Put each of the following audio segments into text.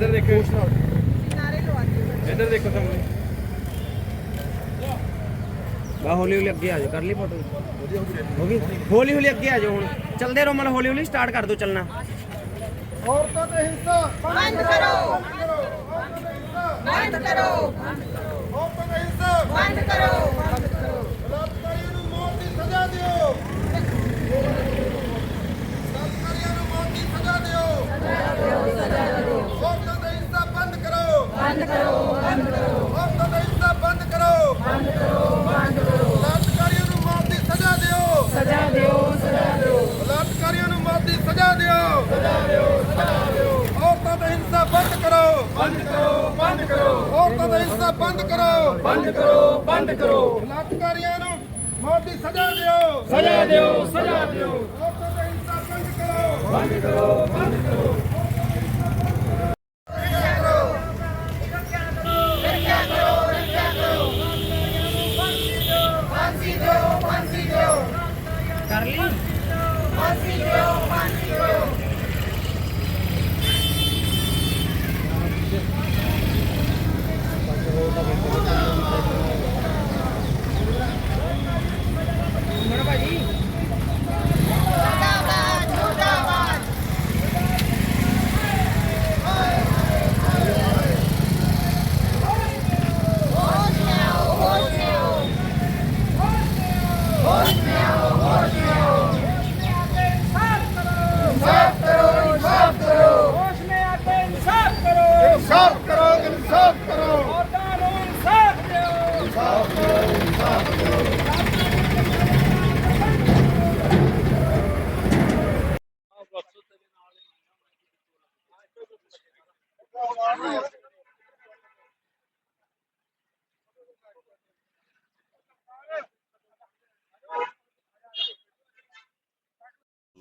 ਇੱਧਰ ਦੇਖੋ। ਇੱਧਰ ਦੇਖੋ ਸਾਹਮਣੇ। ਬਾ ਹੌਲੀ ਹੌਲੀ ਅੱਗੇ ਆ ਜਾਓ ਕਰ ਲਈ ਫੋਟੋ ਹੋ ਗਈ ਹੌਲੀ ਹੌਲੀ ਅੱਗੇ ਆ ਜਾਓ ਹੁਣ। ਚਲਦੇ ਰਹੋ ਮਨ ਹੌਲੀ ਹੌਲੀ ਸਟਾਰਟ ਕਰ ਦਿਓ ਚੱਲਣਾ। ਔਰਤਾਂ ਤੇ ਹਿੰਸਾ। ਬੰਦ ਕਰੋ। ਬੰਦ ਕਰੋ। ਔਰਤਾਂ ਤੇ ਹਿੰਸਾ। ਬੰਦ ਕਰੋ। ਬਲਾਤਕਾਰੀਆਂ ਨੂੰ ਮੌਤ ਦੀ ਸਜ਼ਾ ਦਿਓ ਬਲਾਤਕਾਰੀਆਂ ਨੂੰ ਮੌਤ ਦੀ ਸਜ਼ਾ ਦਿਓ ਔਰਤਾਂ ਤੇ ਹਿੰਸਾ ਬੰਦ ਕਰੋ ਬੰਦ ਕਰੋ। ਬੰਦ ਕਰੋ ਤੇ ਹਿੰਸਾ ਬੰਦ ਕਰੋ। ਬੰਦ ਕਰੋ ਬੰਦ ਕਰੋ। ਬਲਾਤਕਾਰੀਆਂ ਨੂੰ ਮੌਤ ਦੀ ਸਜ਼ਾ ਦਿਓ। ਸਜ਼ਾ ਦਿਓ ਸਜ਼ਾ ਦਿਓ। ਬਲਾਤਕਾਰੀਆਂ ਨੂੰ ਮੌਤ ਦੀ ਸਜ਼ਾ ਦਿਓ। ਸਜ਼ਾ ਦਿਓ ਸਜ਼ਾ ਦਿਓ। ਔਰਤਾਂ ਤੇ ਹਿੰਸਾ ਬੰਦ ਕਰੋ। ਬੰਦ ਕਰੋ ਬੰਦ ਕਰੋ। ਔਰਤਾਂ ਤੇ ਹਿੰਸਾ ਬੰਦ ਕਰੋ। ਬੰਦ ਕਰੋ ਬੰਦ ਕਰੋ। ਬਲਾਤਕਾਰੀਆਂ ਨੂੰ ਮੌਤ ਦੀ ਸਜ਼ਾ ਦਿਓ। ਸਜ਼ਾ ਦਿਓ ਸਜ਼ਾ ਦਿਓ। ਔਰਤਾਂ ਤੇ ਹਿੰਸਾ ਬੰਦ ਕਰੋ। ਬੰਦ ਕਰੋ ਬੰਦ ਕਰੋ। ਕਰ ਲਈ। ਫਾਂਸੀ ਦਿਓ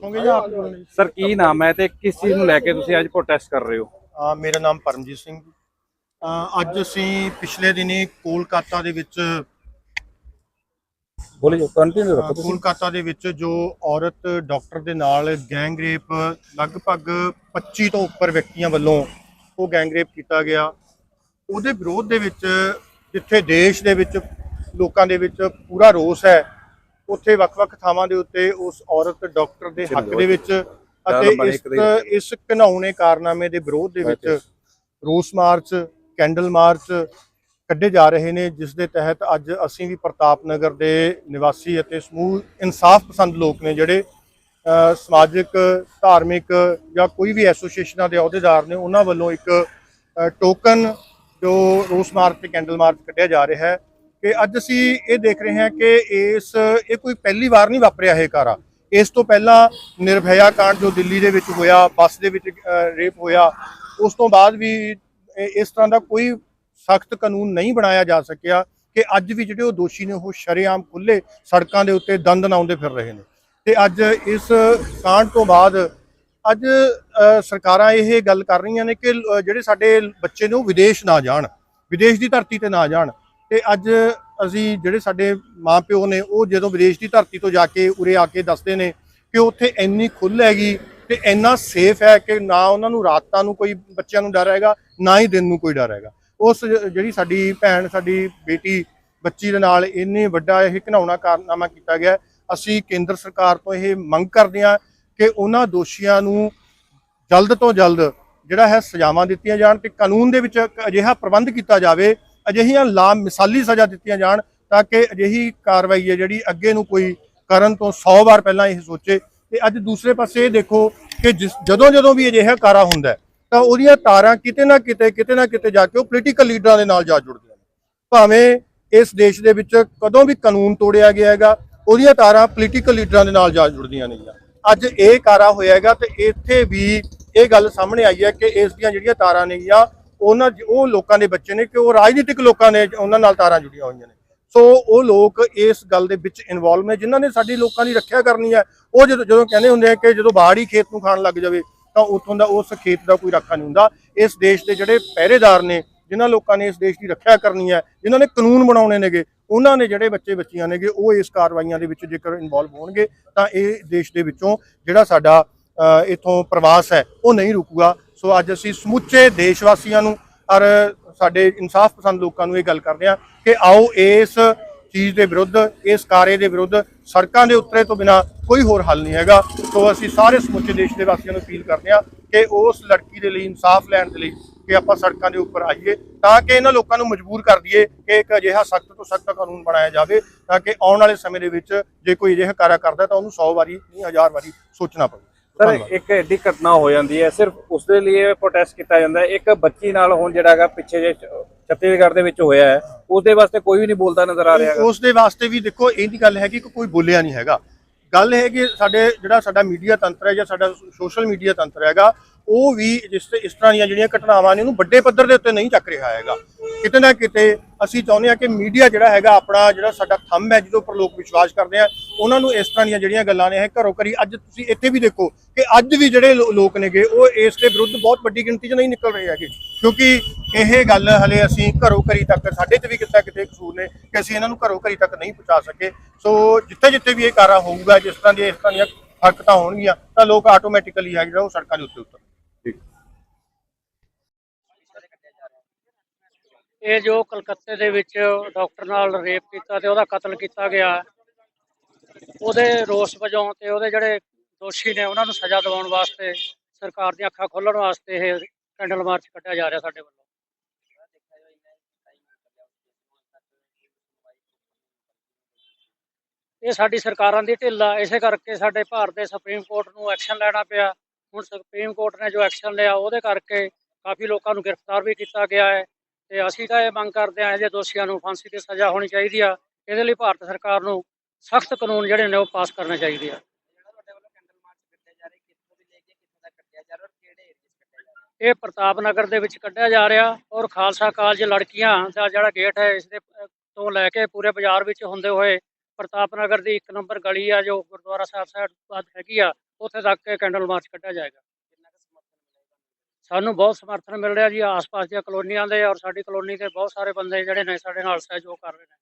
ਹੋਗੇ ਜਾਂ ਆਪ ਬੋਲਣੇ ਸਰ ਕੀ ਨਾਮ ਹੈ ਤੇ ਕਿਸ ਚੀਜ਼ ਨੂੰ ਲੈ ਕੇ ਤੁਸੀਂ ਅੱਜ ਪ੍ਰੋਟੈਸਟ ਕਰ ਰਹੇ ਹੋ? ਆ ਮੇਰਾ ਨਾਮ ਪਰਮਜੀਤ ਸਿੰਘ ਜੀ। ਅ, ਅੱਜ ਅਸੀਂ ਪਿਛਲੇ ਦਿਨੀ ਕੋਲਕਾਤਾ ਦੇ ਵਿੱਚ ਬੋਲੇ ਜੋ ਕੰਟੀਨਿਊ ਅ, ਕੋਲਕਾਤਾ ਦੇ ਵਿੱਚ ਜੋ ਔਰਤ ਡਾਕਟਰ ਦੇ ਨਾਲ ਗੈਂਗ ਰੇਪ ਲਗਭਗ 25 ਤੋਂ ਉੱਪਰ ਵਿਅਕਤੀਆਂ ਵੱਲੋਂ ਉਹ ਗੈਂਗ ਰੇਪ ਕੀਤਾ ਗਿਆ। ਉਹਦੇ ਵਿਰੋਧ ਦੇ ਵਿੱਚ ਜਿੱਥੇ ਦੇਸ਼ ਦੇ ਵਿੱਚ ਲੋਕਾਂ ਦੇ ਵਿੱਚ ਪੂਰਾ ਰੋਸ ਹੈ ਉੱਥੇ ਵੱਖ-ਵੱਖ ਥਾਵਾਂ ਦੇ ਉੱਤੇ ਉਸ ਔਰਤ ਡਾਕਟਰ ਦੇ ਹੱਕ ਦੇ ਵਿੱਚ ਅਤੇ ਇਸ ਇਸ ਘਿਨਾਉਣੇ ਕਾਰਨਾਮੇ ਦੇ ਵਿਰੋਧ ਦੇ ਵਿੱਚ ਰੋਸ ਮਾਰਚ ਕੈਂਡਲ ਮਾਰਚ ਕੱਢੇ ਜਾ ਰਹੇ ਨੇ ਜਿਸ ਦੇ ਤਹਿਤ ਅੱਜ ਅਸੀਂ ਵੀ ਪ੍ਰਤਾਪ ਨਗਰ ਦੇ ਨਿਵਾਸੀ ਅਤੇ ਸਮੂਹ ਇਨਸਾਫ ਪਸੰਦ ਲੋਕ ਨੇ ਜਿਹੜੇ ਸਮਾਜਿਕ ਧਾਰਮਿਕ ਜਾਂ ਕੋਈ ਵੀ ਐਸੋਸੀਏਸ਼ਨਾਂ ਦੇ ਅਹੁਦੇਦਾਰ ਨੇ ਉਹਨਾਂ ਵੱਲੋਂ ਇੱਕ ਟੋਕਨ ਜੋ ਰੋਸ ਮਾਰਚ ਤੇ ਕੈਂਡਲ ਮਾਰਚ ਕੱਢਿਆ ਜਾ ਰਿਹਾ ਹੈ। ਕਿ ਅੱਜ ਅਸੀਂ ਇਹ ਦੇਖ ਰਹੇ ਹਾਂ ਕਿ ਇਸ, ਇਹ ਕੋਈ ਪਹਿਲੀ ਵਾਰ ਨਹੀਂ ਵਾਪਰਿਆ ਇਹ ਕਾਰਾ। ਇਸ ਤੋਂ ਪਹਿਲਾਂ ਨਿਰਭਇਆ ਕਾਂਡ ਜੋ ਦਿੱਲੀ ਦੇ ਵਿੱਚ ਹੋਇਆ, ਬੱਸ ਦੇ ਵਿੱਚ ਰੇਪ ਹੋਇਆ, ਉਸ ਤੋਂ ਬਾਅਦ ਵੀ ਇਸ ਤਰ੍ਹਾਂ ਦਾ ਕੋਈ ਸਖਤ ਕਾਨੂੰਨ ਨਹੀਂ ਬਣਾਇਆ ਜਾ ਸਕਿਆ ਕਿ ਅੱਜ ਵੀ ਜਿਹੜੇ ਉਹ ਦੋਸ਼ੀ ਨੇ ਉਹ ਸ਼ਰੇਆਮ ਖੁੱਲੇ ਸੜਕਾਂ ਦੇ ਉੱਤੇ ਦੰਦ ਨਾਉਂਦੇ ਫਿਰ ਰਹੇ ਨੇ। ਤੇ ਅੱਜ ਇਸ ਕਾਂਡ ਤੋਂ ਬਾਅਦ ਅੱਜ ਸਰਕਾਰਾਂ ਇਹ ਗੱਲ ਕਰ ਰਹੀਆਂ ਨੇ ਕਿ ਜਿਹੜੇ ਸਾਡੇ ਬੱਚੇ ਨੇ ਉਹ ਵਿਦੇਸ਼ ਨਾ ਜਾਣ, ਵਿਦੇਸ਼ ਦੀ ਧਰਤੀ ਤੇ ਨਾ ਜਾਣ। ਤੇ ਅੱਜ ਅਸੀਂ ਜਿਹੜੇ ਸਾਡੇ ਮਾਪਿਓ ਨੇ, ਉਹ ਜਦੋਂ ਵਿਦੇਸ਼ ਦੀ ਧਰਤੀ ਤੋਂ ਜਾ ਕੇ ਉਰੇ ਆ ਕੇ ਦੱਸਦੇ ਨੇ ਕਿ ਉੱਥੇ ਇੰਨੀ ਖੁੱਲ੍ਹ ਹੈਗੀ ਤੇ ਇੰਨਾ ਸੇਫ ਹੈ ਕਿ ਨਾ ਉਹਨਾਂ ਨੂੰ ਰਾਤਾਂ ਨੂੰ ਕੋਈ ਬੱਚਿਆਂ ਨੂੰ ਡਰ ਹੈਗਾ, ਨਾ ਹੀ ਦਿਨ ਨੂੰ ਕੋਈ ਡਰ ਹੈਗਾ। ਉਸ ਜਿਹੜੀ ਸਾਡੀ ਭੈਣ, ਸਾਡੀ ਬੇਟੀ, ਬੱਚੀ ਦੇ ਨਾਲ ਇੰਨੇ ਵੱਡਾ ਇਹ ਘਿਨਾਉਣਾ ਕਾਰਨਾਮਾ ਕੀਤਾ ਗਿਆ, ਅਸੀਂ ਕੇਂਦਰ ਸਰਕਾਰ ਤੋਂ ਇਹ ਮੰਗ ਕਰਦੇ ਹਾਂ ਕਿ ਉਹਨਾਂ ਦੋਸ਼ੀਆਂ ਨੂੰ ਜਲਦ ਤੋਂ ਜਲਦ ਜਿਹੜਾ ਹੈ ਸਜ਼ਾਵਾਂ ਦਿੱਤੀਆਂ ਜਾਣ ਤੇ ਕਾਨੂੰਨ ਦੇ ਵਿੱਚ ਅਜਿਹਾ ਪ੍ਰਬੰਧ ਕੀਤਾ ਜਾਵੇ ਅਜਿਹੀਆਂ ਲਾ ਮਿਸਾਲੀ ਸਜ਼ਾ ਦਿੱਤੀਆਂ ਜਾਣ ਤਾਂ ਕਿ ਅਜਿਹੀ ਕਾਰਵਾਈ ਹੈ ਜਿਹੜੀ ਅੱਗੇ ਨੂੰ ਕੋਈ ਕਰਨ ਤੋਂ 100 ਵਾਰ ਪਹਿਲਾਂ ਇਹ ਸੋਚੇ। ਤੇ ਅੱਜ ਦੂਸਰੇ ਪਾਸੇ ਇਹ ਦੇਖੋ ਕਿ ਜਿਸ ਜਦੋਂ ਜਦੋਂ ਵੀ ਅਜਿਹਾ ਕਾਰਾ ਹੁੰਦਾ ਤਾਂ ਉਹਦੀਆਂ ਤਾਰਾਂ ਕਿਤੇ ਨਾ ਕਿਤੇ ਕਿਤੇ ਨਾ ਕਿਤੇ ਜਾ ਕੇ ਉਹ ਪੋਲੀਟੀਕਲ ਲੀਡਰਾਂ ਦੇ ਨਾਲ ਜਾ ਜੁੜਦੀਆਂ ਨੇ। ਭਾਵੇਂ ਇਸ ਦੇਸ਼ ਦੇ ਵਿੱਚ ਕਦੋਂ ਵੀ ਕਾਨੂੰਨ ਤੋੜਿਆ ਗਿਆ ਹੈਗਾ, ਉਹਦੀਆਂ ਤਾਰਾਂ ਪੋਲੀਟੀਕਲ ਲੀਡਰਾਂ ਦੇ ਨਾਲ ਜਾ ਜੁੜਦੀਆਂ ਨੇਗੀਆਂ ਅੱਜ ਇਹ ਕਾਰਾ ਹੋਇਆ ਹੈਗਾ ਤੇ ਇੱਥੇ ਵੀ ਇਹ ਗੱਲ ਸਾਹਮਣੇ ਆਈ ਹੈ ਕਿ ਇਸ ਦੀਆਂ ਜਿਹੜੀਆਂ ਤਾਰਾਂ ਨੇਗੀਆਂ ਉਹਨਾਂ ਉਹ ਲੋਕਾਂ ਦੇ ਬੱਚੇ ਨੇ ਕਿ ਉਹ ਰਾਜਨੀਤਿਕ ਲੋਕਾਂ ਨੇ ਉਹਨਾਂ ਨਾਲ ਤਾਰਾਂ ਜੁੜੀਆਂ ਹੋਈਆਂ ਨੇ। ਸੋ ਉਹ ਲੋਕ ਇਸ ਗੱਲ ਦੇ ਵਿੱਚ ਇਨਵੋਲਵ ਨੇ ਜਿਨ੍ਹਾਂ ਨੇ ਸਾਡੀ ਲੋਕਾਂ ਦੀ ਰੱਖਿਆ ਕਰਨੀ ਹੈ। ਉਹ ਜਦੋਂ ਜਦੋਂ ਕਹਿੰਦੇ ਹੁੰਦੇ ਆ ਕਿ ਜਦੋਂ ਬਾੜੀ ਖੇਤ ਨੂੰ ਖਾਣ ਲੱਗ ਜਾਵੇ ਤਾਂ ਉੱਥੋਂ ਦਾ ਉਸ ਖੇਤ ਦਾ ਕੋਈ ਰੱਖਾ ਨਹੀਂ ਹੁੰਦਾ। ਇਸ ਦੇਸ਼ ਦੇ ਜਿਹੜੇ ਪਹਿਰੇਦਾਰ ਨੇ ਜਿਨ੍ਹਾਂ ਲੋਕਾਂ ਨੇ ਇਸ ਦੇਸ਼ ਦੀ ਰੱਖਿਆ ਕਰਨੀ ਹੈ ਜਿਨ੍ਹਾਂ ਨੇ ਕਾਨੂੰਨ ਬਣਾਉਣੇ ਨੇਗੇ ਉਹਨਾਂ ਨੇ ਜਿਹੜੇ ਬੱਚੇ ਬੱਚੀਆਂ ਨੇਗੇ ਉਹ ਇਸ ਕਾਰਵਾਈਆਂ ਦੇ ਵਿੱਚ ਜੇਕਰ ਇਨਵੋਲਵ ਹੋਣਗੇ ਤਾਂ ਇਹ ਦੇਸ਼ ਦੇ ਵਿੱਚੋਂ ਜਿਹੜਾ ਸਾਡਾ ਅ, ਇੱਥੋਂ ਪ੍ਰਵਾਸ ਹੈ ਉਹ ਨਹੀਂ ਰੁਕੂਗਾ। ਸੋ ਅੱਜ ਅਸੀਂ ਸਮੁੱਚੇ ਦੇਸ਼ ਵਾਸੀਆਂ ਨੂੰ ਔਰ ਸਾਡੇ ਇਨਸਾਫ ਪਸੰਦ ਲੋਕਾਂ ਨੂੰ ਇਹ ਗੱਲ ਕਰਦੇ ਹਾਂ ਕਿ ਆਓ ਇਸ ਚੀਜ਼ ਦੇ ਵਿਰੁੱਧ, ਇਸ ਕਾਰੇ ਦੇ ਵਿਰੁੱਧ ਸੜਕਾਂ ਦੇ ਉਤਰੇ ਤੋਂ ਬਿਨਾ ਕੋਈ ਹੋਰ ਹੱਲ ਨਹੀਂ ਹੈਗਾ। ਸੋ ਅਸੀਂ ਸਾਰੇ ਸਮੁੱਚੇ ਦੇਸ਼ ਦੇ ਵਾਸੀਆਂ ਨੂੰ ਅਪੀਲ ਕਰਦੇ ਹਾਂ ਕਿ ਉਸ ਲੜਕੀ ਦੇ ਲਈ, ਇਨਸਾਫ ਲੈਣ ਦੇ ਲਈ ਕਿ ਆਪਾਂ ਸੜਕਾਂ ਦੇ ਉੱਪਰ ਆਈਏ ਤਾਂ ਕਿ ਇਹਨਾਂ ਲੋਕਾਂ ਨੂੰ ਮਜਬੂਰ ਕਰ ਦਈਏ ਕਿ ਇੱਕ ਅਜਿਹਾ ਸਖਤ ਤੋਂ ਸਖਤ ਕਾਨੂੰਨ ਬਣਾਇਆ ਜਾਵੇ ਤਾਂ ਕਿ ਆਉਣ ਵਾਲੇ ਸਮੇਂ ਦੇ ਵਿੱਚ ਜੇ ਕੋਈ ਅਜਿਹਾ ਕਾਰਾ ਕਰਦਾ ਤਾਂ ਉਹਨੂੰ 100 ਵਾਰੀ ਨਹੀਂ 1000 ਵਾਰੀ ਸੋਚਣਾ ਪਵੇ। ਸਰ। ਇੱਕ ਐਡੀ ਘਟਨਾ ਹੋ ਜਾਂਦੀ ਹੈ ਸਿਰਫ ਉਸ ਦੇ ਲਈ ਪ੍ਰੋਟੈਸਟ ਕੀਤਾ ਜਾਂਦਾ ਹੈ। ਇੱਕ ਬੱਚੀ ਨਾਲ ਹੁਣ ਜਿਹੜਾ ਹੈਗਾ ਪਿੱਛੇ ਜੇ ਛੱਤੀਸਗੜ੍ਹ ਦੇ ਵਿੱਚ ਹੋਇਆ ਹੈ ਉਸ ਦੇ ਵਾਸਤੇ ਕੋਈ ਵੀ ਨਹੀਂ ਬੋਲਦਾ ਨਜ਼ਰ ਆ ਰਿਹਾ ਉਸ ਦੇ ਵਾਸਤੇ ਵੀ ਦੇਖੋ ਇਹਦੀ ਗੱਲ ਹੈਗੀ ਕਿ ਕੋਈ ਬੋਲਿਆ ਨਹੀਂ ਹੈਗਾ। ਗੱਲ ਹੈ ਕਿ ਸਾਡੇ ਜਿਹੜਾ ਸਾਡਾ ਮੀਡੀਆ ਤੰਤਰ ਹੈ ਜਾਂ ਸਾਡਾ ਸੋਸ਼ਲ ਮੀਡੀਆ ਤੰਤਰ ਹੈਗਾ ਉਹ ਵੀ ਜਿਸ ਇਸ ਤਰ੍ਹਾਂ ਦੀਆਂ ਜਿਹੜੀਆਂ ਘਟਨਾਵਾਂ ਨੇ, ਉਹਨੂੰ ਵੱਡੇ ਪੱਧਰ ਦੇ ਉੱਤੇ ਨਹੀਂ ਚੱਕ ਰਿਹਾ ਹੈਗਾ। ਕਿਤੇ ਨਾ ਕਿਤੇ ਅਸੀਂ ਚਾਹੁੰਦੇ ਹਾਂ ਕਿ ਮੀਡੀਆ ਜਿਹੜਾ ਹੈਗਾ, ਆਪਣਾ ਜਿਹੜਾ ਸਾਡਾ ਥੰਮ ਹੈ, ਜਿਹਦੇ ਉੱਪਰ ਲੋਕ ਵਿਸ਼ਵਾਸ ਕਰਦੇ ਆ, ਉਹਨਾਂ ਨੂੰ ਇਸ ਤਰ੍ਹਾਂ ਦੀਆਂ ਜਿਹੜੀਆਂ ਗੱਲਾਂ ਨੇ, ਇਹ ਘਰੋਂ ਘਰੀ ਅੱਜ ਤੁਸੀਂ ਇੱਥੇ ਵੀ ਦੇਖੋ ਕਿ ਅੱਜ ਵੀ ਜਿਹੜੇ ਲੋਕ ਨੇਗੇ, ਉਹ ਇਸ ਦੇ ਵਿਰੁੱਧ ਬਹੁਤ ਵੱਡੀ ਗਿਣਤੀ 'ਚ ਨਹੀਂ ਨਿਕਲ ਰਹੇ ਹੈਗੇ। ਕਿਉਂਕਿ ਇਹ ਗੱਲ ਹਲੇ ਅਸੀਂ ਘਰੋਂ ਘਰੀ ਤੱਕ, ਸਾਡੇ 'ਚ ਵੀ ਕਿਤੇ ਕਿਤੇ ਕਸੂਰ ਨੇ ਕਿ ਅਸੀਂ ਇਹਨਾਂ ਨੂੰ ਘਰੋਂ ਘਰੀ ਤੱਕ ਨਹੀਂ ਪਹੁੰਚਾ ਸਕੇ। ਸੋ ਜਿੱਥੇ ਜਿੱਥੇ ਵੀ ਇਹ ਕਾਰਾ ਹੋਊਗਾ, ਜਿਸ ਤਰ੍ਹਾਂ ਦੀਆਂ ਇਸ ਤਰ੍ਹਾਂ ਦੀਆਂ ਹਰਕਤਾਂ ਹੋਣਗੀਆਂ, ਤਾਂ ਲੋਕ ਆਟੋਮੈਟਿਕਲੀ ਹੈ ਜਿਹੜਾ ਉਹ ਸੜਕਾਂ ਦੇ ਉੱਤੇ ਉਤਰ ਇਹ ਜੋ ਕਲਕੱਤੇ ਦੇ ਵਿੱਚ ਡਾਕਟਰ ਨਾਲ ਰੇਪ ਕੀਤਾ ਤੇ ਉਹਦਾ ਕਤਲ ਕੀਤਾ ਗਿਆ, ਉਹਦੇ ਰੋਸ ਵਜੋਂ ਤੇ ਉਹਦੇ ਜਿਹੜੇ ਦੋਸ਼ੀ ਨੇ ਉਹਨਾਂ ਨੂੰ ਸਜ਼ਾ ਦਿਵਾਉਣ ਵਾਸਤੇ, ਸਰਕਾਰ ਦੀਆਂ ਅੱਖਾਂ ਖੋਲਣ ਵਾਸਤੇ ਇਹ ਕੈਂਡਲ ਮਾਰਚ ਕੱਢਿਆ ਜਾ ਰਿਹਾ ਸਾਡੇ ਵੱਲੋਂ। ਇਹ ਸਾਡੀ ਸਰਕਾਰਾਂ ਦੀ ਢਿੱਲ ਆ। ਇਸੇ ਕਰਕੇ ਸਾਡੇ ਭਾਰਤ ਦੇ ਸੁਪਰੀਮ ਕੋਰਟ ਨੂੰ ਐਕਸ਼ਨ ਲੈਣਾ ਪਿਆ। ਹੁਣ ਸੁਪਰੀਮ ਕੋਰਟ ਨੇ ਜੋ ਐਕਸ਼ਨ ਲਿਆ, ਉਹਦੇ ਕਰਕੇ ਕਾਫੀ ਲੋਕਾਂ ਨੂੰ ਗ੍ਰਿਫਤਾਰ ਵੀ ਕੀਤਾ ਗਿਆ ਹੈ। ਤੇ ਅਸੀਂ ਤਾਂ ਇਹ ਮੰਗ ਕਰਦੇ ਹਾਂ ਜੇ ਦੋਸ਼ੀਆਂ ਨੂੰ ਫਾਂਸੀ ਦੀ ਸਜ਼ਾ ਹੋਣੀ ਚਾਹੀਦੀ ਆ। ਇਹਦੇ ਲਈ ਭਾਰਤ ਸਰਕਾਰ ਨੂੰ ਸਖਤ ਕਾਨੂੰਨ ਜਿਹੜੇ ਨੇ ਉਹ ਪਾਸ ਕਰਨੇ ਚਾਹੀਦੇ ਆ। ਇਹ ਪ੍ਰਤਾਪ ਨਗਰ ਦੇ ਵਿੱਚ ਕੱਢਿਆ ਜਾ ਰਿਹਾ ਔਰ ਖਾਲਸਾ ਕਾਲਜ ਲੜਕੀਆਂ ਦਾ ਜਿਹੜਾ ਗੇਟ ਹੈ, ਇਸ ਦੇ ਤੋਂ ਲੈ ਕੇ ਪੂਰੇ ਬਾਜ਼ਾਰ ਵਿੱਚ ਹੁੰਦੇ ਹੋਏ ਪ੍ਰਤਾਪ ਨਗਰ ਦੀ ਇੱਕ ਨੰਬਰ ਗਲੀ ਆ ਜੋ ਗੁਰਦੁਆਰਾ ਸਾਹਿਬ ਸਾਹਿਬ ਬਾਅਦ ਹੈਗੀ ਆ, ਉੱਥੇ ਤੱਕ ਇਹ ਕੈਂਡਲ ਮਾਰਚ ਕੱਢਿਆ ਜਾਏਗਾ। ਸਾਨੂੰ ਬਹੁਤ ਸਮਰਥਨ ਮਿਲ ਰਿਹਾ ਜੀ ਆਸ-ਪਾਸ ਦੀਆਂ ਕਲੋਨੀਆਂ ਦੇ ਔਰ ਸਾਡੀ ਕਲੋਨੀ ਦੇ ਬਹੁਤ ਸਾਰੇ ਬੰਦੇ ਜਿਹੜੇ ਨੇ ਸਾਡੇ ਨਾਲ ਸਹਿਯੋਗ ਕਰ ਰਹੇ ਨੇ।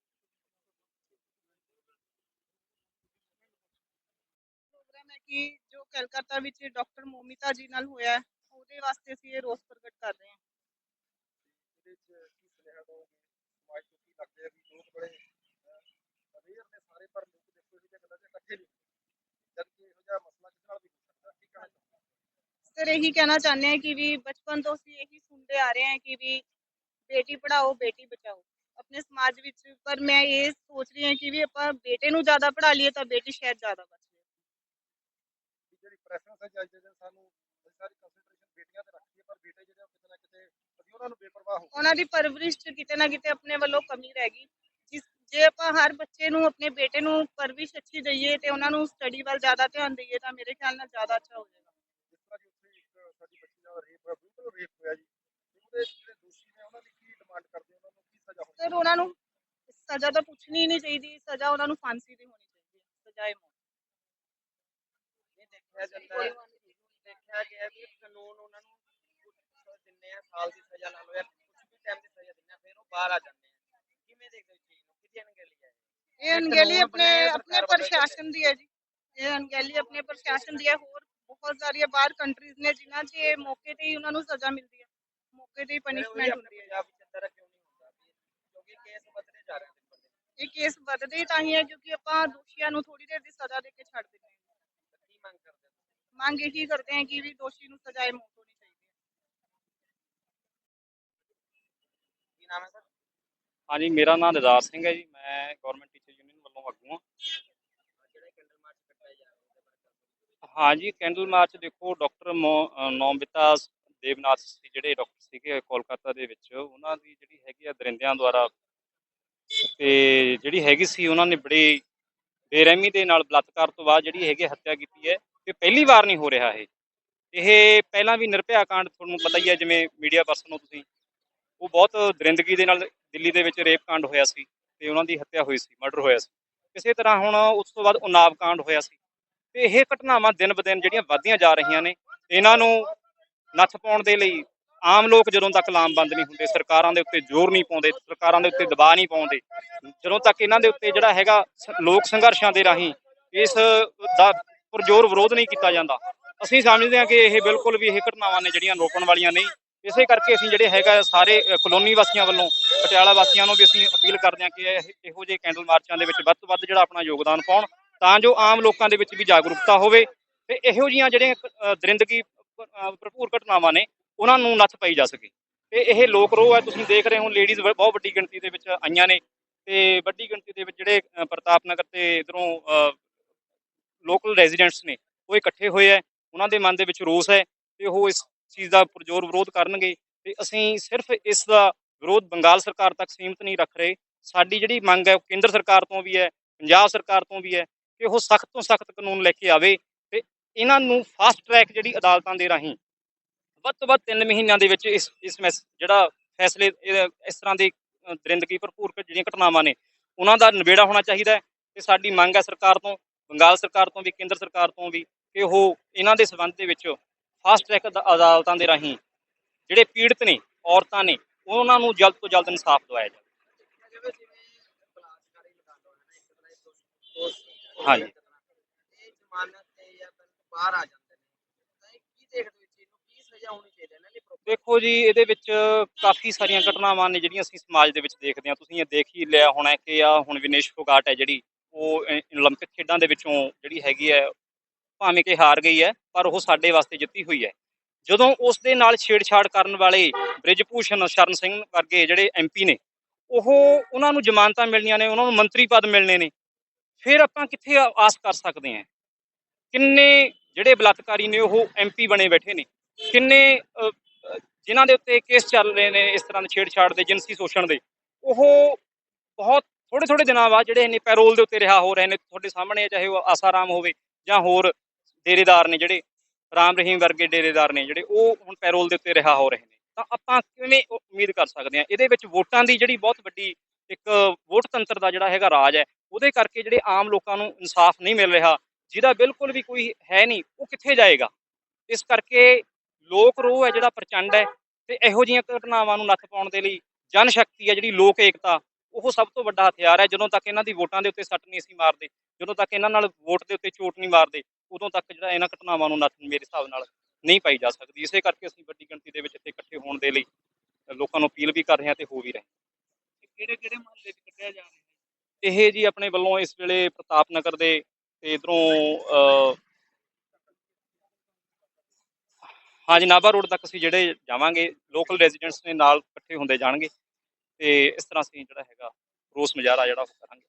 ਪ੍ਰੋਗਰਾਮ ਹੈ ਕਿ ਜੋ ਕਲਕੱਤਾ ਵਿੱਚ ਡਾਕਟਰ ਮੋਮਿਤਾ ਜੀ ਨਾਲ ਹੋਇਆ ਉਹਦੇ ਵਾਸਤੇ ਅਸੀਂ ਇਹ ਰੋਸ ਪ੍ਰਗਟ ਕਰ ਰਹੇ ਹਾਂ। ਸਰ ਇਹੀ ਕਹਿਣਾ ਚਾਹੁੰਦੇ ਹਾਂ ਕਿ ਵੀ ਬਚਪਨ ਤੋਂ ਅਸੀਂ ਇਹੀ ਸੁਣਦੇ ਆ ਰਹੇ ਹਾਂ ਕਿ ਵੀ ਬੇਟੀ ਪੜਾਓ ਬੇਟੀ ਬਚਾਓ। ਆਪਣੇ ਸਮਾਜ ਵਿੱਚ ਪਰ ਮੈਂ ਇਹ ਸੋਚ ਰਹੀ ਹਾਂ ਕਿ ਵੀ ਆਪਾਂ ਬੇਟੇ ਨੂੰ ਜ਼ਿਆਦਾ ਪੜਾ ਲਈਏ ਤਾਂ ਬੇਟੀ ਸ਼ਾਇਦ ਜ਼ਿਆਦਾ ਬਚ ਜਾਏ ਜਿਹੜੀ ਪ੍ਰੈਫਰੈਂਸ ਹੈ ਜੱਜ ਦੇ ਸਾਨੂੰ ਸਾਰੀ ਕੰਸੈਂਟਰੇਸ਼ਨ ਬੇਟੀਆਂ ਤੇ ਰੱਖਦੀ ਹੈ ਪਰ ਬੇਟੇ ਜਿਹੜੇ ਉਹ ਕਿਤੇ ਨਾ ਕਿਤੇ ਅਸੀਂ ਉਹਨਾਂ ਨੂੰ ਬੇਪਰਵਾਹ ਹੋ ਉਹਨਾਂ ਦੀ ਪਰਵਰਿਸ਼ ਕਿਤੇ ਨਾ ਕਿਤੇ ਆਪਣੇ ਵੱਲੋਂ ਕਮੀ ਰਹਿ ਗਈ। ਜਿਸ ਜੇ ਆਪਾਂ ਹਰ ਬੱਚੇ ਨੂੰ ਆਪਣੇ ਬੇਟੇ ਨੂੰ ਪਰਵਰਿਸ਼ ਅੱਛੀ ਦਈਏ ਤੇ ਉਹਨਾਂ ਨੂੰ ਸਟੱਡੀ ਵੱਲ ਜ਼ਿਆਦਾ ਧਿਆਨ ਦਈਏ ਤਾਂ ਮੇਰੇ ਖਿਆਲ ਨਾਲ ਜ਼ਿਆਦਾ ਅੱਛਾ ਹੋ ਜਾਏਗਾ ਜਿਸ ਤਰ੍ਹਾਂ ਕਿ ਉੱਥੇ ਇੱਕ ਸਾਡੀ ਬੱਚੀ ਦਾ ਰੇਪ ਹੋਇਆ ਬਿਲਕੁਲ ਰੇਪ ਹੋਇਆ ਜੀ। ਤੇ ਉਹਦੇ ਜਿਹੜੇ ਦੋਸ਼ੀ ਨੇ ਉਹਨਾਂ ਦੀ ਕੀ ਡਿਮਾਂਡ ਕਰਦੇ ਉਹਨਾਂ ਨੂੰ ਕੀ ਸਜ਼ਾ ਹੋਣੀ ਸਰ ਉਹਨਾਂ ਨੂੰ ਸਜ਼ਾ ਤਾਂ ਪੁੱਛਣੀ ਹੀ ਨਹੀਂ ਚਾਹੀਦੀ। ਸਜ਼ਾ ਉਹਨਾਂ ਨੂੰ ਫਾਂਸੀ ਦੀ ਹੋਣੀ ਚਾਹੀਦੀ ਹੈ। ਸਜ਼ਾਏ ਮੌਤ ਦੇਖਿਆ ਜਾਂਦਾ ਹੈ। ਦੇਖਿਆ ਗਿਆ ਵੀ ਕਾਨੂੰਨ ਉਹਨਾਂ ਨੂੰ ਕੁਝ ਦਿੰਦੇ ਆ ਸਾਲ ਦੀ ਸਜ਼ਾ ਲਾ ਲਓ ਜਾਂ ਕੁਝ ਵੀ ਟਾਈਮ ਦੀ ਸਜ਼ਾ ਦਿੰਦੇ ਆ ਫਿਰ ਉਹ ਬਾਹਰ ਆ ਜਾਂਦੇ ਆ। ਕਿਵੇਂ ਦੇਖਦੇ ਹੋ ਚੀਜ਼ ਨੂੰ? ਕਿਹਦੀ ਅਣਗਹਿਲੀ ਹੈ ਇਹ? ਅਣਗਹਿਲੀ ਕਾਨੂੰਨ ਆਪਣੇ ਬਣਾਇਆ ਆਪਣੇ ਸਰਕਾਰ ਵੱਲੋਂ ਹੀ ਪ੍ਰਸ਼ਾਸਨ ਦੀ ਹੈ ਜੀ। ਇਹ ਅਣਗਹਿਲੀ ਆਪਣੇ ਪ੍ਰਸ਼ਾਸਨ ਦੀ ਹੈ। ਹੋਰ ਬਹੁਤ ਸਾਰੀਆਂ ਬਾਹਰ ਕੰਟਰੀਜ਼ ਨੇ ਜਿਨ੍ਹਾਂ 'ਚ ਇਹ ਮੌਕੇ ਤੇ ਹੀ ਉਹਨਾਂ ਨੂੰ ਸਜ਼ਾ ਮਿਲਦੀ ਹੈ ਮੌਕੇ ਤੇ ਹੀ ਪਨਿਸ਼ਮੈਂਟ ਹੁੰਦੀ ਹੈ ਪੰਜਾਬ ਵਿੱਚ ਇਦਾਂ ਕਿਉਂ ਨਹੀਂ ਹੁੰਦਾ ਵੀ ਕਿਉਂਕਿ ਕੇਸ ਵਧਦੇ ਜਾ ਰਹੇ ਨੇ ਬੰਦੇ ਇਹ ਕੇਸ ਵੱਧਦੇ ਹੀ ਤਾਂ ਹੀ ਹੈ ਕਿਉਂਕਿ ਆਪਾਂ ਦੋਸ਼ੀਆਂ ਨੂੰ ਥੋੜੀ ਦੇਰ ਦੀ ਸਜ਼ਾ ਦੇ ਕੇ ਛੱਡ ਦਿੰਦੇ ਹਾਂ ਕੀ ਮੰਗ ਕਰਦੇ ਹੋ ਮੰਗ ਇਹੀ ਕਰਦੇ ਹਾਂ ਕਿ ਵੀ ਦੋਸ਼ੀ ਨੂੰ ਸਜ਼ਾਏ ਮੌਤ ਹੋਣੀ ਚਾਹੀਦੀ ਹੈ ਕੀ ਨਾਮ ਹੈ ਸਰ ਹਾਂਜੀ ਮੇਰਾ ਨਾਮ ਦਿਦਾਰ ਸਿੰਘ ਹੈ ਜੀ ਮੈਂ ਗਵਰਨਮੈਂਟ ਟੀਚਰ ਯੂਨੀਅਨ ਵੱਲੋਂ ਆਗੂ ਹਾਂ ਜਿਹੜਾ ਕੈਂਡਲ ਮਾਰਚ ਕੱਟਿਆ ਜਾ ਰਿਹਾ ਉਹਦੇ ਬਾਰੇ ਗੱਲ ਹਾਂਜੀ, ਕੈਂਡਲ ਮਾਰਚ ਦੇਖੋ, ਡਾਕਟਰ ਨੌਮਿਤਾ ਦੇਵਨਾਥ ਸੀ ਜਿਹੜੇ ਡਾਕਟਰ ਸੀਗੇ ਕੋਲਕਾਤਾ ਦੇ ਵਿੱਚ, ਉਹਨਾਂ ਦੀ ਜਿਹੜੀ ਹੈਗੀ ਆ ਦਰਿੰਦਿਆਂ ਦੁਆਰਾ ਤੇ ਜਿਹੜੀ ਹੈਗੀ ਸੀ, ਉਹਨਾਂ ਨੇ ਬੜੀ ਬੇਰਹਿਮੀ ਦੇ ਨਾਲ ਬਲਾਤਕਾਰ ਤੋਂ ਬਾਅਦ ਜਿਹੜੀ ਹੈਗੀ ਹੱਤਿਆ ਕੀਤੀ ਹੈ ਤੇ ਪਹਿਲੀ ਵਾਰ ਨਹੀਂ ਹੋ ਰਿਹਾ ਇਹ। ਇਹ ਪਹਿਲਾਂ ਵੀ ਨਿਰਭਿਆ ਕਾਂਡ ਤੁਹਾਨੂੰ ਪਤਾ ਹੀ ਹੈ ਜਿਵੇਂ ਮੀਡੀਆ ਪਰਸਨ ਹੋ ਤੁਸੀਂ, ਉਹ ਬਹੁਤ ਦਰਿੰਦਗੀ ਦੇ ਨਾਲ ਦਿੱਲੀ ਦੇ ਵਿੱਚ ਰੇਪ ਕਾਂਡ ਹੋਇਆ ਸੀ ਤੇ ਉਹਨਾਂ ਦੀ ਹੱਤਿਆ ਹੋਈ ਸੀ, ਮਰਡਰ ਹੋਇਆ ਸੀ। ਕਿਸੇ ਤਰ੍ਹਾਂ ਹੁਣ ਉਸ ਤੋਂ ਬਾਅਦ ਉਨਾਵ ਕਾਂਡ ਹੋਇਆ ਸੀ। ਤੇ ਇਹ ਘਟਨਾਵਾਂ ਦਿਨ ਬ ਦਿਨ ਜਿਹੜੀਆਂ ਵੱਧਦੀਆਂ ਜਾ ਰਹੀਆਂ ਨੇ, ਇਹਨਾਂ ਨੂੰ ਨੱਥ ਪਾਉਣ ਦੇ ਲਈ ਆਮ ਲੋਕ ਜਦੋਂ ਤੱਕ ਲਾਮਬੰਦ ਨਹੀਂ ਹੁੰਦੇ, ਸਰਕਾਰਾਂ ਦੇ ਉੱਤੇ ਜ਼ੋਰ ਨਹੀਂ ਪਾਉਂਦੇ, ਸਰਕਾਰਾਂ ਦੇ ਉੱਤੇ ਦਬਾਅ ਨਹੀਂ ਪਾਉਂਦੇ, ਜਦੋਂ ਤੱਕ ਇਹਨਾਂ ਦੇ ਉੱਤੇ ਜਿਹੜਾ ਹੈਗਾ ਲੋਕ ਸੰਘਰਸ਼ਾਂ ਦੇ ਰਾਹੀਂ ਇਸ ਦਾ ਪੁਰਜੋਰ ਵਿਰੋਧ ਨਹੀਂ ਕੀਤਾ ਜਾਂਦਾ, ਅਸੀਂ ਸਮਝਦੇ ਹਾਂ ਕਿ ਇਹ ਬਿਲਕੁਲ ਵੀ ਇਹ ਘਟਨਾਵਾਂ ਨੇ ਜਿਹੜੀਆਂ ਰੋਕਣ ਵਾਲੀਆਂ ਨਹੀਂ, ਇਸੇ ਕਰਕੇ ਅਸੀਂ ਜਿਹੜੇ ਹੈਗਾ ਸਾਰੇ ਕਲੋਨੀ ਵਾਸੀਆਂ ਵੱਲੋਂ, ਪਟਿਆਲਾ ਵਾਸੀਆਂ ਨੂੰ ਵੀ ਅਸੀਂ ਅਪੀਲ ਕਰਦੇ ਹਾਂ ਕਿ ਇਹੋ ਜਿਹੇ ਕੈਂਡਲ ਮਾਰਚਾਂ ਦੇ ਵਿੱਚ ਵੱਧ ਤੋਂ ਵੱਧ ਜਿਹੜਾ ਆਪਣਾ ਯੋਗਦਾਨ ਪਾਉਣ ਤਾਂ ਜੋ ਆਮ ਲੋਕਾਂ ਦੇ ਵਿੱਚ ਵੀ ਜਾਗਰੂਕਤਾ ਹੋਵੇ ਤੇ ਇਹੋ ਜਿਹੀਆਂ ਜਿਹੜੀਆਂ ਦਰਿੰਦਗੀ ਭਰਪੂਰ ਘਟਨਾਵਾਂ ਨੇ, ਉਹਨਾਂ ਨੂੰ ਨੱਥ ਪਾਈ ਜਾ ਸਕੇ। ਤੇ ਇਹ ਲੋਕ ਰੋਹ ਹੈ, ਤੁਸੀਂ ਦੇਖ ਰਹੇ ਹੋ, ਲੇਡੀਜ਼ ਬਹੁਤ ਵੱਡੀ ਗਿਣਤੀ ਦੇ ਵਿੱਚ ਆਈਆਂ ਨੇ ਤੇ ਵੱਡੀ ਗਿਣਤੀ ਦੇ ਵਿੱਚ ਜਿਹੜੇ ਪ੍ਰਤਾਪ ਨਗਰ ਤੇ ਇਧਰੋਂ ਲੋਕਲ ਰੈਜ਼ੀਡੈਂਟਸ ਨੇ, ਉਹ ਇਕੱਠੇ ਹੋਏ ਹੈ। ਉਹਨਾਂ ਦੇ ਮਨ ਦੇ ਵਿੱਚ ਰੋਸ ਹੈ ਤੇ ਉਹ ਇਸ ਚੀਜ਼ ਦਾ ਪੁਰਜੋਰ ਵਿਰੋਧ ਕਰਨਗੇ। ਤੇ ਅਸੀਂ ਸਿਰਫ ਇਸ ਦਾ ਵਿਰੋਧ ਬੰਗਾਲ ਸਰਕਾਰ ਤੱਕ ਸੀਮਿਤ ਨਹੀਂ ਰੱਖ ਰਹੇ। ਸਾਡੀ ਜਿਹੜੀ ਮੰਗ ਹੈ, ਉਹ ਕੇਂਦਰ ਸਰਕਾਰ ਤੋਂ ਵੀ ਹੈ, ਪੰਜਾਬ ਸਰਕਾਰ ਤੋਂ ਵੀ ਹੈ। ਕਿ ਉਹ ਸਖਤ ਤੋਂ ਸਖਤ ਕਾਨੂੰਨ ਲੈ ਕੇ ਆਵੇ ਤੇ ਇਹਨਾਂ ਨੂੰ ਫਾਸਟ ਟਰੈਕ ਜਿਹੜੀ ਅਦਾਲਤਾਂ ਦੇ ਰਾਹੀਂ ਵੱਧ ਤੋਂ ਵੱਧ 3 ਮਹੀਨਿਆਂ ਦੇ ਵਿੱਚ ਇਸ ਇਸ ਜਿਹੜਾ ਫੈਸਲੇ ਇਸ ਤਰ੍ਹਾਂ ਦੇ ਦਰਿੰਦਗੀ ਭਰਪੂਰ ਜਿਹੜੀਆਂ ਘਟਨਾਵਾਂ ਨੇ, ਉਹਨਾਂ ਦਾ ਨਿਬੇੜਾ ਹੋਣਾ ਚਾਹੀਦਾ ਹੈ ਤੇ ਸਾਡੀ ਮੰਗ ਹੈ ਸਰਕਾਰ ਤੋਂ, ਬੰਗਾਲ ਸਰਕਾਰ ਤੋਂ ਵੀ, ਕੇਂਦਰ ਸਰਕਾਰ ਤੋਂ ਵੀ ਕਿ ਉਹ ਇਹਨਾਂ ਦੇ ਸਬੰਧ ਦੇ ਵਿੱਚ ਫਾਸਟ ਟਰੈਕ ਅਦਾਲਤਾਂ ਦੇ ਰਾਹੀਂ ਜਿਹੜੇ ਪੀੜਤ ਨੇ, ਔਰਤਾਂ ਨੇ, ਉਹਨਾਂ ਨੂੰ ਜਲਦ ਤੋਂ ਜਲਦ ਇਨਸਾਫ ਦਿਵਾਇਆ ਜਾਵੇ। ਜਿਵੇਂ ਜਿਵੇਂ ਬਲਾਤਕਾਰੀ ਲਗਾ ਲਓ ਹੈ ਨਾ ਇੱਕ ਤਰ੍ਹਾਂ ਦੀ ਦੋਸ਼- ਦੋਸ਼ ਹਾਂਜੀ। ਇਹ ਜ਼ਮਾਨਤ ਤੇ ਜਾਂ ਫਿਰ ਬਾਹਰ ਆ ਜਾਂਦੇ ਨੇ ਤਾਂ ਇਹ ਕੀ ਦੇਖਦੇ ਹੋ ਇਸ ਚੀਜ਼ ਨੂੰ ਕੀ ਸਜ਼ਾ ਹੋਣੀ ਚਾਹੀਦੀ ਹੈ ਇਹਨਾਂ ਦੀ proper? ਦੇਖੋ ਜੀ ਇਹਦੇ ਵਿੱਚ ਕਾਫੀ ਸਾਰੀਆਂ ਘਟਨਾਵਾਂ ਨੇ ਜਿਹੜੀਆਂ ਅਸੀਂ ਸਮਾਜ ਦੇ ਵਿੱਚ ਦੇਖਦੇ ਹਾਂ ਤੁਸੀਂ ਇਹ ਦੇਖ ਹੀ ਲਿਆ ਹੋਣਾ ਕਿ ਆ ਹੁਣ ਵਿਨੇਸ਼ ਫੋਗਾਟ ਹੈ ਜਿਹੜੀ ਉਹ ਅ, 올림픽 ਖੇਡਾਂ ਦੇ ਵਿੱਚੋਂ ਜਿਹੜੀ ਹੈਗੀ ਹੈ ਭਾਵੇਂ ਕਿ ਹਾਰ ਗਈ ਹੈ ਪਰ ਉਹ ਸਾਡੇ ਵਾਸਤੇ ਜਿੱਤੀ ਹੋਈ ਹੈ ਜਦੋਂ ਉਸ ਦੇ ਨਾਲ ਛੇੜਛਾੜ ਕਰਨ ਵਾਲੇ ਬ੍ਰਿਜ ਭੂਸ਼ਣ ਸ਼ਰਨ ਸਿੰਘ ਵਰਗੇ ਜਿਹੜੇ ਐਮਪੀ ਨੇ ਉਹ ਉਹਨਾਂ ਨੂੰ ਜ਼ਮਾਨਤਾਂ ਮਿਲਣੀਆਂ ਨੇ ਉਹਨਾਂ ਨੂੰ ਮੰਤਰੀ ਪਦ ਮਿਲਣੇ ਨੇ ਫਿਰ ਆਪਾਂ ਕਿੱਥੇ ਆਸ ਕਰ ਸਕਦੇ ਹਾਂ? ਕਿੰਨੇ ਜਿਹੜੇ ਬਲਾਤਕਾਰੀ ਨੇ ਉਹ ਐਮਪੀ ਬਣੇ ਬੈਠੇ ਨੇ? ਕਿੰਨੇ ਅ, ਜਿਨ੍ਹਾਂ ਦੇ ਉੱਤੇ ਕੇਸ ਚੱਲ ਰਹੇ ਨੇ ਇਸ ਤਰ੍ਹਾਂ ਦੇ ਛੇੜਛਾੜ ਦੇ ਜਿਨਸੀ ਸ਼ੋਸ਼ਣ ਦੇ? ਉਹ ਬਹੁਤ ਥੋੜੇ ਥੋੜੇ ਦਿਨਾਂ ਬਾਅਦ ਜਿਹੜੇ ਨੇ ਪੈਰੋਲ ਦੇ ਉੱਤੇ ਰਿਹਾ ਹੋ ਰਹੇ ਨੇ ਤੁਹਾਡੇ ਸਾਹਮਣੇ ਹੈ, ਚਾਹੇ ਉਹ ਆਸਾਰਾਮ ਹੋਵੇ ਜਾਂ ਹੋਰ ਡੇਰੇਦਾਰ ਨੇ ਜਿਹੜੇ ਰਾਮ ਰਹੀਮ ਵਰਗੇ ਡੇਰੇਦਾਰ ਨੇ ਜਿਹੜੇ ਉਹ ਹੁਣ ਪੈਰੋਲ ਦੇ ਉੱਤੇ ਰਿਹਾ ਹੋ ਰਹੇ ਨੇ। ਤਾਂ ਆਪਾਂ ਕਿਵੇਂ ਉਮੀਦ ਕਰ ਸਕਦੇ ਹਾਂ? ਇਹਦੇ ਵਿੱਚ ਵੋਟਾਂ ਦੀ ਜਿਹੜੀ ਬਹੁਤ ਵੱਡੀ ਇੱਕ ਵੋਟ ਤੰਤਰ ਦਾ ਜਿਹੜਾ ਹੈਗਾ ਰਾਜ ਹੈ ਉਹਦੇ ਕਰਕੇ ਜਿਹੜੇ ਆਮ ਲੋਕਾਂ ਨੂੰ ਇਨਸਾਫ ਨਹੀਂ ਮਿਲ ਰਿਹਾ, ਜਿਹਦਾ ਬਿਲਕੁਲ ਵੀ ਕੋਈ ਹੈ ਨਹੀਂ, ਉਹ ਕਿੱਥੇ ਜਾਏਗਾ? ਇਸ ਕਰਕੇ ਲੋਕ ਰੋਹ ਹੈ ਜਿਹੜਾ ਪ੍ਰਚੰਡ ਹੈ ਤੇ ਇਹੋ ਜਿਹੀਆਂ ਘਟਨਾਵਾਂ ਨੂੰ ਨੱਥ ਪਾਉਣ ਦੇ ਲਈ ਜਨ ਸ਼ਕਤੀ ਹੈ ਜਿਹੜੀ ਲੋਕ ਏਕਤਾ, ਉਹ ਸਭ ਤੋਂ ਵੱਡਾ ਹਥਿਆਰ ਹੈ। ਜਦੋਂ ਤੱਕ ਇਹਨਾਂ ਦੀ ਵੋਟਾਂ ਦੇ ਉੱਤੇ ਸੱਟ ਨਹੀਂ ਅਸੀਂ ਮਾਰਦੇ, ਜਦੋਂ ਤੱਕ ਇਹਨਾਂ ਨਾਲ ਵੋਟ ਦੇ ਉੱਤੇ ਚੋਟ ਨਹੀਂ ਮਾਰਦੇ, ਉਦੋਂ ਤੱਕ ਜਿਹੜਾ ਇਹਨਾਂ ਘਟਨਾਵਾਂ ਨੂੰ ਨੱਥ ਮੇਰੇ ਹਿਸਾਬ ਨਾਲ ਨਹੀਂ ਪਾਈ ਜਾ ਸਕਦੀ। ਇਸੇ ਕਰਕੇ ਅਸੀਂ ਵੱਡੀ ਗਿਣਤੀ ਦੇ ਵਿੱਚ ਇੱਥੇ ਇਕੱਠੇ ਹੋਣ ਦੇ ਲਈ ਲੋਕਾਂ ਨੂੰ ਅਪੀਲ ਵੀ ਕਰ ਰਹੇ ਹਾਂ ਤੇ ਹੋ ਵੀ ਰਹੇ ਹਾਂ। ਕਿਹੜੇ ਕਿਹੜੇ ਮਹੱਲੇ 'ਚ ਕੱਢਿਆ ਜਾ ਰਿਹਾ ਇਹ ਜੀ ਆਪਣੇ ਵੱਲੋਂ ਇਸ ਵੇਲੇ ਪ੍ਰਤਾਪ ਨਗਰ ਦੇ ਤੇ ਇਧਰੋਂ ਹਾਂਜੀ, ਨਾਭਾ ਰੋਡ ਤੱਕ ਅਸੀਂ ਜਿਹੜੇ ਜਾਵਾਂਗੇ ਲੋਕਲ ਰੈਜ਼ੀਡੈਂਟਸ ਨੇ ਨਾਲ ਇਕੱਠੇ ਹੁੰਦੇ ਜਾਣਗੇ ਤੇ ਇਸ ਤਰ੍ਹਾਂ ਅਸੀਂ ਜਿਹੜਾ ਹੈਗਾ ਰੋਸ ਮੁਜ਼ਾਹਰਾ ਜਿਹੜਾ ਉਹ ਕਰਾਂਗੇ।